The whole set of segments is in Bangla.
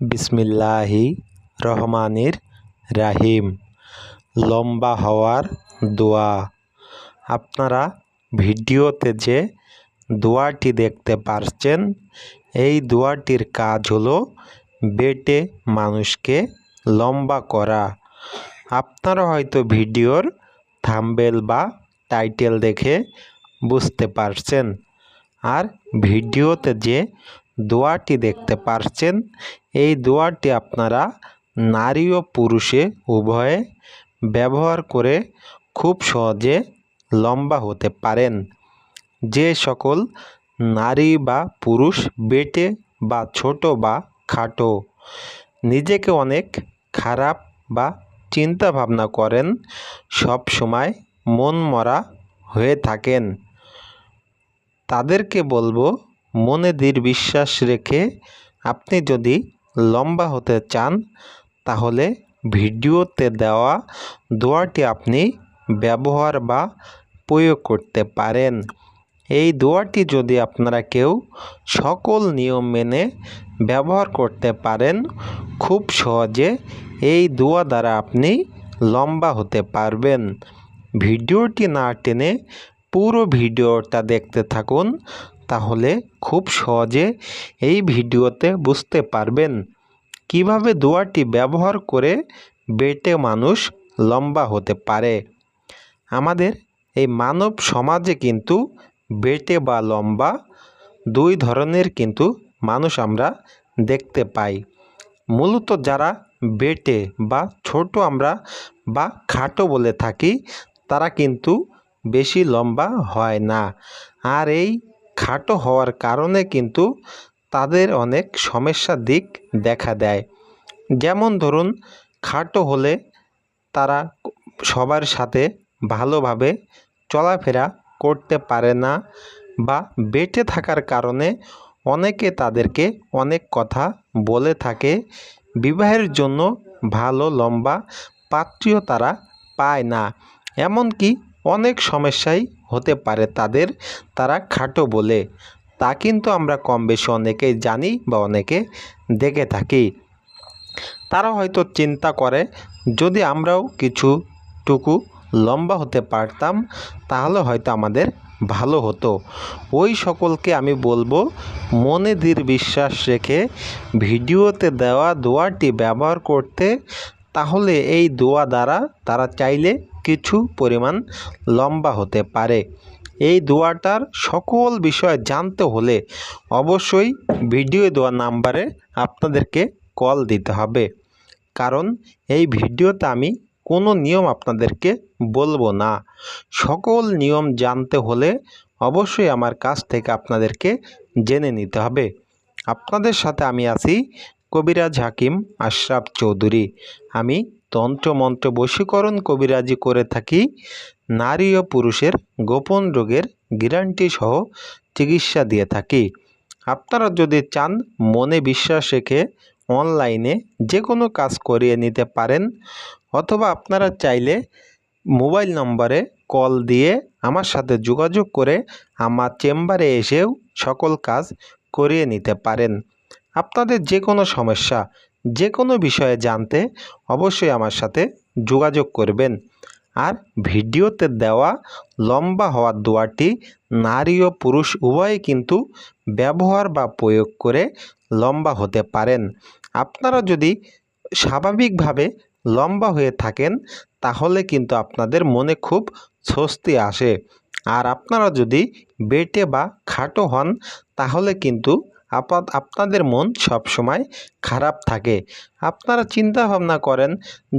বিসমিল্লাহি রহমানির রাহিম। লম্বা হওয়ার দোয়া। আপনারা ভিডিওতে যে দোয়াটি দেখতে পারছেন, এই দোয়াটির কাজ হলো বেটে মানুষকে লম্বা করা। আপনারা হয়তো ভিডিওর থাম্বেল বা টাইটেল দেখে বুঝতে পারছেন। আর ভিডিওতে যে দোয়াটি দেখতে পারছেন। এই দোয়াটি আপনারা নারী ও পুরুষে উভয়ে ব্যবহার করে খুব সহজে লম্বা হতে পারেন। যে সকল নারী বা পুরুষ বেটে বা ছোট বা খাটো, নিজেকে অনেক খারাপ বা চিন্তা ভাবনা করেন, সব সময় মন মরা হয়ে থাকেন। তাদেরকে বলব মনে দৃঢ় বিশ্বাস রেখে আপনি যদি লম্বা হতে চান, তাহলে ভিডিওতে দেওয়া দোয়াটি আপনি ব্যবহার বা প্রয়োগ করতে পারেন। এই দোয়াটি যদি আপনারা কেউ সকল নিয়ম মেনে ব্যবহার করতে পারেন, খুব সহজে এই দোয়া দ্বারা আপনি লম্বা হতে পারবেন। ভিডিওটি না টেনে পুরো ভিডিওটা দেখতে থাকুন। তাহলে খুব সহজে এই ভিডিওতে বুঝতে পারবেন কীভাবে দোয়াটি ব্যবহার করে বেটে মানুষ লম্বা হতে পারে। আমাদের এই মানব সমাজে কিন্তু বেটে বা লম্বা দুই ধরনের কিন্তু মানুষ আমরা দেখতে পাই। মূলত যারা বেটে বা ছোট আমরা বা খাটো বলে থাকি, তারা কিন্তু বেশি লম্বা হয় না। আর এই খাটো হওয়ার কারণে কিন্তু তাদের অনেক সমস্যার দিক দেখা দেয়। যেমন ধরুন, খাটো হলে তারা সবার সাথে ভালোভাবে চলাফেরা করতে পারে না বা বেটে থাকার কারণে অনেকে তাদেরকে অনেক কথা বলে থাকে। বিবাহের জন্য ভালো লম্বা পাত্রীও তারা পায় না। এমনকি অনেক সমস্যাই হতে পারে তাদের তারা খাটো বলে। তা কিন্তু আমরা কম বেশি অনেকেই জানি বা অনেকে দেখে থাকি। তারা হয়তো চিন্তা করে, যদি আমরাও কিছুটুকু লম্বা হতে পারতাম, তাহলে হয়তো আমাদের ভালো হতো। ওই সকলকে আমি বলব, মনে দৃঢ় বিশ্বাস রেখে ভিডিওতে দেওয়া দোয়াটি ব্যবহার করতে তাহলে এই দোয়া দ্বারা তারা চাইলে কিছু পরিমাণ লম্বা হতে পারে। এই দোয়াটার সকল বিষয় জানতে হলে অবশ্যই ভিডিও দেওয়া নাম্বারে আপনাদেরকে কল দিতে হবে। কারণ এই ভিডিওতে আমি কোনো নিয়ম আপনাদেরকে বলব না। সকল নিয়ম জানতে হলে অবশ্যই আমার কাছ থেকে আপনাদেরকে জেনে নিতে হবে। আপনাদের সাথে আমি আছি কবিরাজ হাকিম আশরাফ চৌধুরী। আমি তন্ত্রমন্ত্র বশীকরণ কবিরাজি করে থাকি। নারী ও পুরুষের গোপন রোগের গ্যারান্টি সহ চিকিৎসা দিয়ে থাকি। আপনারা যদি চান মনে বিশ্বাস রেখে অনলাইনে যে কোনো কাজ করিয়ে নিতে পারেন, অথবা আপনারা চাইলে মোবাইল নম্বরে কল দিয়ে আমার সাথে যোগাযোগ করে আমার চেম্বারে এসেও সকল কাজ করিয়ে নিতে পারেন। আপনাদের যে কোনো সমস্যা যে কোনো বিষয়ে জানতে অবশ্যই আমার সাথে যোগাযোগ করবেন। আর ভিডিওতে দেওয়া লম্বা হওয়ার দোয়াটি নারী ও পুরুষ উভয়ে কিন্তু ব্যবহার বা প্রয়োগ করে লম্বা হতে পারেন। আপনারা যদি স্বাভাবিকভাবে লম্বা হয়ে থাকেন, তাহলে কিন্তু আপনাদের মনে খুব স্বস্তি আসে। আর আপনারা যদি বেটে বা খাটো হন, তাহলে কিন্তু আপাত আপনাদের মন সব সময় খারাপ থাকে। আপনারা চিন্তা ভাবনা করেন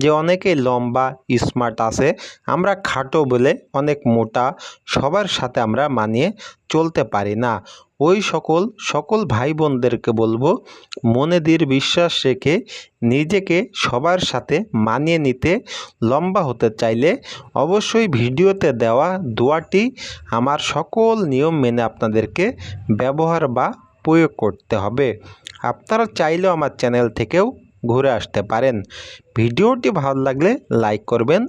যে অনেকেই লম্বা স্মার্ট আছে। আমরা খাটো বলে অনেক মোটা, সবার সাথে আমরা মানিয়ে চলতে পারি না। ওই সকল সকল ভাই বোনদেরকে বলব, মনে দৃঢ় বিশ্বাস রেখে নিজেকে সবার সাথে মানিয়ে নিতে লম্বা হতে চাইলে অবশ্যই ভিডিওতে দেওয়া দোয়াটি আমার সকল নিয়ম মেনে আপনাদেরকে ব্যবহার বা প্রয়োগ করতে হবে। আপনারা চাইলেও আমার চ্যানেল থেকেও ঘুরে আসতে পারেন। ভিডিওটি ভালো লাগলে লাইক করবেন।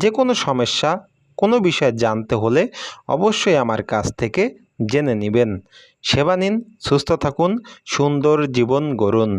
যে কোনো সমস্যা, কোনো বিষয়ে জানতে হলে অবশ্যই আমার কাছ থেকে জেনে নেবেন। সেবা নিন, সুস্থ থাকুন, সুন্দর জীবন গড়ুন।